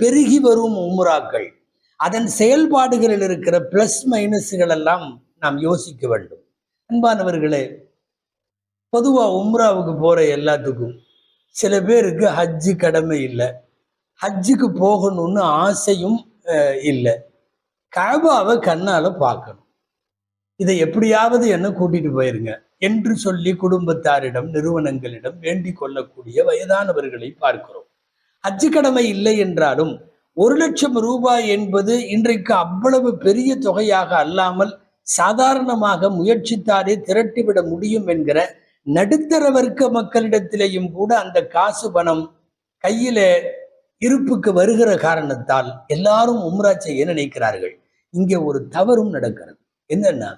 பெருகி வரும் உம்ராக்கள். அதன் செயல்பாடுகளில் இருக்கிற பிளஸ் மைனஸ்கள் எல்லாம் நாம் யோசிக்க வேண்டும். அன்பானவர்களே பொதுவா உம்ராவுக்கு போற எல்லாத்துக்கும் சில பேருக்கு ஹஜ்ஜு கடமை இல்லை. ஹஜ்ஜுக்கு போகணும்னு ஆசையும் இல்லை. கபாவை கண்ணால பார்க்கணும். இதை எப்படியாவது என்ன கூட்டிட்டு போயிருங்க என்று சொல்லி குடும்பத்தாரிடம் நிறுவனங்களிடம் வேண்டிக் கொள்ளக்கூடிய வயதானவர்களை பார்க்கிறோம். ஹஜ்ஜு கடமை இல்லை என்றாலும் ஒரு லட்சம் ரூபாய் என்பது இன்றைக்கு அவ்வளவு பெரிய தொகையாக அல்லாமல் சாதாரணமாக முயற்சித்தாலே திரட்டிவிட முடியும் என்கிற நடுத்தர வர்க்க மக்களிடத்திலேயும் கூட அந்த காசு பணம் கையில இருப்புக்கு வருகிற காரணத்தால் எல்லாரும் உம்ரா செய்ய நினைக்கிறார்கள். இங்கே ஒரு தவறும் நடக்கிறது. என்னன்னா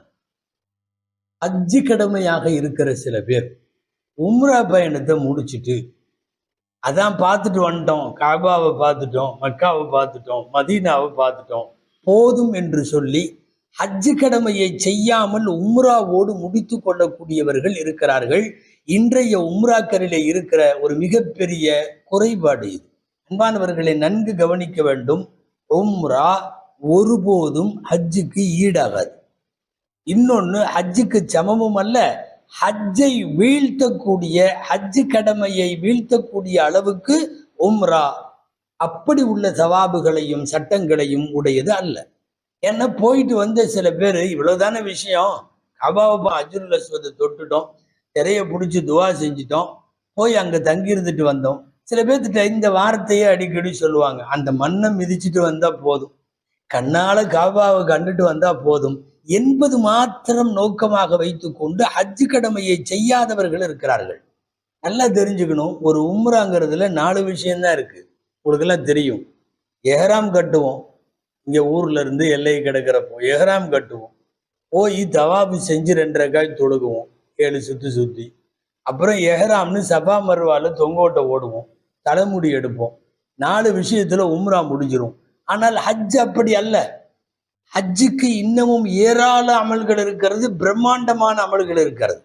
அஜி கடமையாக இருக்கிற சில பேர் உம்ரா பயணத்தை முடிச்சிட்டு அதான் பார்த்துட்டு வந்துட்டோம். காபாவை பார்த்துட்டோம் மக்காவை பார்த்துட்டோம் மதீனாவை பார்த்துட்டோம். போதும் என்று சொல்லி ஹஜ்ஜு கடமையை செய்யாமல் உம்ராவோடு முடித்து கொள்ளக்கூடியவர்கள் இருக்கிறார்கள். இன்றைய உம்ராக்கரிலே இருக்கிற ஒரு மிகப்பெரிய குறைபாடு இது. அன்பானவர்களை நன்கு கவனிக்க வேண்டும். உம்ரா ஒருபோதும் ஹஜ்ஜுக்கு ஈடாகாது. இன்னொன்று ஹஜ்ஜுக்கு சமமும் அல்ல ஹஜ்ஜை வீழ்த்தக்கூடிய ஹஜ்ஜு கடமையை வீழ்த்தக்கூடிய அளவுக்கு உம்ரா அப்படி உள்ள சவாபுகளையும் சட்டங்களையும் உடையது அல்ல. ஏன்னா போயிட்டு வந்த சில பேர் இவ்வளவுதான விஷயம். கபாபா அஜுல் அஸ்வதை தொட்டுட்டோம். திரைய பிடிச்சி துவா செஞ்சிட்டோம். போய் அங்க தங்கி இருந்துட்டு வந்தோம். சில பேர்த்திட்ட இந்த வார்த்தையே அடிக்கடி சொல்லுவாங்க. அந்த மண்ணை மிதிச்சிட்டு வந்தா போதும். கண்ணால காபாவை கண்டுட்டு வந்தா போதும். என்பது மாத்திரம் நோக்கமாக வைத்துக்கொண்டு ஹஜ்ஜு கடமையை செய்யாதவர்கள் இருக்கிறார்கள். நல்லா தெரிஞ்சுக்கணும். ஒரு உம்ராங்கிறதுல நாலு விஷயம்தான் இருக்கு. உங்களுக்கெல்லாம் தெரியும். எஹராம் கட்டுவோம். இங்க ஊர்ல இருந்து எல்லை கிடக்கிறப்போ எஹராம் கட்டுவோம். போய் தவாபு செஞ்சு ரெண்டரை காய் தொழுகுவோம். ஏழு சுத்தி சுத்தி. அப்புறம் எஹராம்னு சபா மருவால தொங்கோட்டை ஓடுவோம். தலைமுடி எடுப்போம். நாலு விஷயத்துல உம்ரா முடிஞ்சிரும். ஆனால் ஹஜ் அப்படி அல்ல. ஹஜ்ஜுக்கு இன்னமும் ஏராள அமல்கள் இருக்கிறது பிரம்மாண்டமான அமல்கள் இருக்கிறது.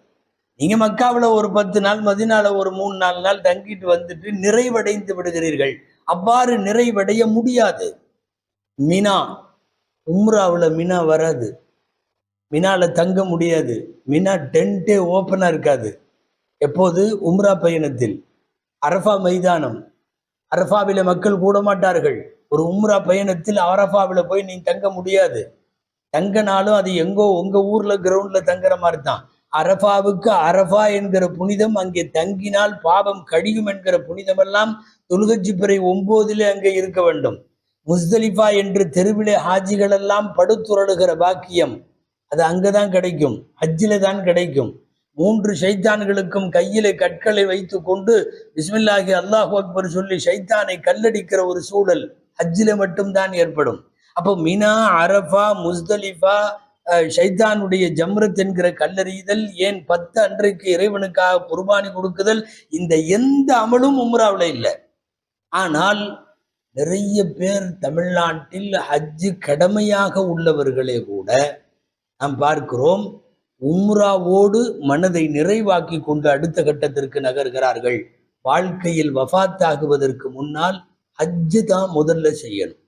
நீங்க மக்காவில் ஒரு பத்து நாள் மதினால ஒரு மூணு நாலு நாள் தங்கிட்டு வந்துட்டு நிறைவடைந்து விடுகிறீர்கள். அவ்வாறு நிறைவடைய முடியாது. மினா உம்ராவில் மினா வராது. மினால தங்க முடியாது. மினா டென்ட்டே ஓப்பனாக இருக்காது. எப்போது? உம்ரா பயணத்தில். அரஃபா மைதானம். அரஃபாவில மக்கள் கூட மாட்டார்கள் ஒரு உம்ரா பயணத்தில் ஆரஃபாவில் போய் நீ தங்க முடியாது. தங்கனாலும் அது எங்கோ உங்க ஊர்ல கிரவுண்ட்ல தங்குற மாதிரி தான் அரஃபாவுக்கு அரஃபா என்கிற புனிதம் அங்கே தங்கினால் பாவம் கழியும் என்கிற புனிதமெல்லாம் துல்கஜி ஒம்போதிலே அங்கே இருக்க வேண்டும். முஸ்தலிஃபா என்று தெருவிலே ஹாஜிகள் எல்லாம் படுத்துரடுகிற பாக்கியம் அது அங்கதான் கிடைக்கும் ஹஜ்ஜில தான் கிடைக்கும். மூன்று ஷைத்தான்களுக்கும் கையிலே கற்களை வைத்து கொண்டு பிஸ்மில்லாஹி அல்லாஹ் அக்பர் சொல்லி ஷைத்தானை கல்லடிக்கிற ஒரு சூழல். ஹஜ்ஜில் மட்டும்தான் ஏற்படும். அப்போ மினா அரஃபா முஸ்தலிஃபா அஹ், ஷைத்தானுடைய ஜம்ரத் என்கிற கல்லறிதல் ஏன் பத்து அன்றைக்கு இறைவனுக்காக குர்பானி கொடுக்குதல்? இந்த எந்த அமலும் உம்ராவில் இல்லை. ஆனால் நிறைய பேர் தமிழ்நாட்டில் ஹஜ்ஜு கடமையாக உள்ளவர்களே கூட நாம் பார்க்கிறோம் உம்ராவோடு மனதை நிறைவாக்கி கொண்டு அடுத்த கட்டத்திற்கு நகர்கிறார்கள். வாழ்க்கையில் வஃபாத்தாகுவதற்கு முன்னால் ஹஜ்ஜு தான் முதல்ல செய்யணும்.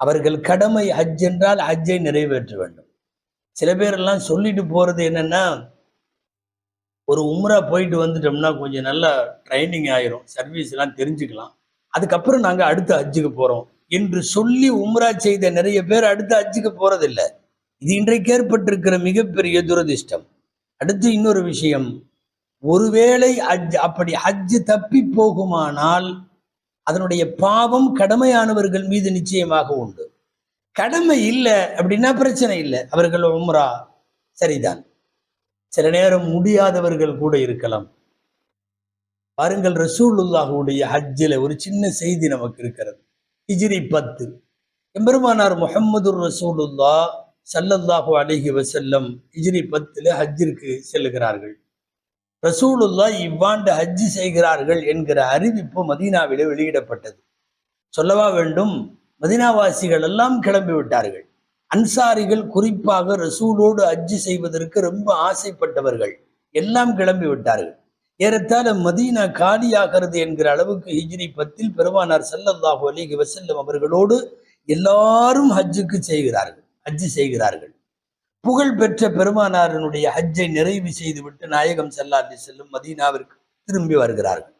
அவர்கள் கடமை ஹஜ் என்றால் ஹஜ்ஜை நிறைவேற்ற வேண்டும். சில பேரெல்லாம் சொல்லிட்டு போறது என்னன்னா ஒரு உம்ரா போயிட்டு வந்துட்டோம்னா கொஞ்சம் நல்லா ட்ரைனிங் ஆயிரும் சர்வீஸ் எல்லாம் தெரிஞ்சுக்கலாம். அதுக்கப்புறம் நாங்க அடுத்த ஹஜ்ஜுக்கு போறோம் என்று சொல்லி உம்ரா செய்த நிறைய பேர் அடுத்த ஹஜ்ஜுக்கு போகிறதில்ல இது இன்றைக்கு ஏற்பட்டிருக்கிற மிகப்பெரிய துரதிர்ஷ்டம். அடுத்து இன்னொரு விஷயம். ஒருவேளை ஹஜ் அப்படி ஹஜ்ஜு தப்பி போகுமானால் அதனுடைய பாவம் கடமையானவர்கள் மீது நிச்சயமாக உண்டு. கடமை இல்லை அப்படின்னா பிரச்சனை இல்லை. அவர்கள் உம்ரா சரிதான். சில நேரம் முடியாதவர்கள் கூட இருக்கலாம். பாருங்கள் ரசூலுல்லாஹுடைய ஹஜ்ஜில் ஒரு சின்ன செய்தி நமக்கு இருக்கிறது. ஹிஜ்ரி பத்து. எம்பெருமானார் முகமது ரசூலுல்லா சல்லல்லாஹு அலிஹி வசல்லம் ஹிஜ்ரி பத்தில் ஹஜ்ஜிற்கு செல்லுகிறார்கள். ரசூலுல்லா இவ்வாண்டு ஹஜ்ஜி செய்கிறார்கள் என்கிற அறிவிப்பு மதீனாவிலே வெளியிடப்பட்டது. சொல்லவா வேண்டும் மதீனாவாசிகள் எல்லாம் கிளம்பி விட்டார்கள். அன்சாரிகள் குறிப்பாக ரசூலோடு அஜ்ஜி செய்வதற்கு ரொம்ப ஆசைப்பட்டவர்கள் எல்லாம் கிளம்பி விட்டார்கள். ஏறத்தாழ மதீனா காலியாகிறது என்கிற அளவுக்கு ஹிஜ்ரி பத்தில் பெருமானார் ஸல்லல்லாஹு அலைஹி வசல்லம் அவர்களோடு எல்லாரும் ஹஜ்ஜுக்கு செய்கிறார்கள் ஹஜ்ஜு செய்கிறார்கள். புகழ் பெற்ற பெருமானாரனுடைய ஹஜ்ஜை நிறைவு செய்துவிட்டு நாயகம் ஸல்லல்லாஹு செல்லும் மதீனாவிற்கு திரும்பி வருகிறார்கள்.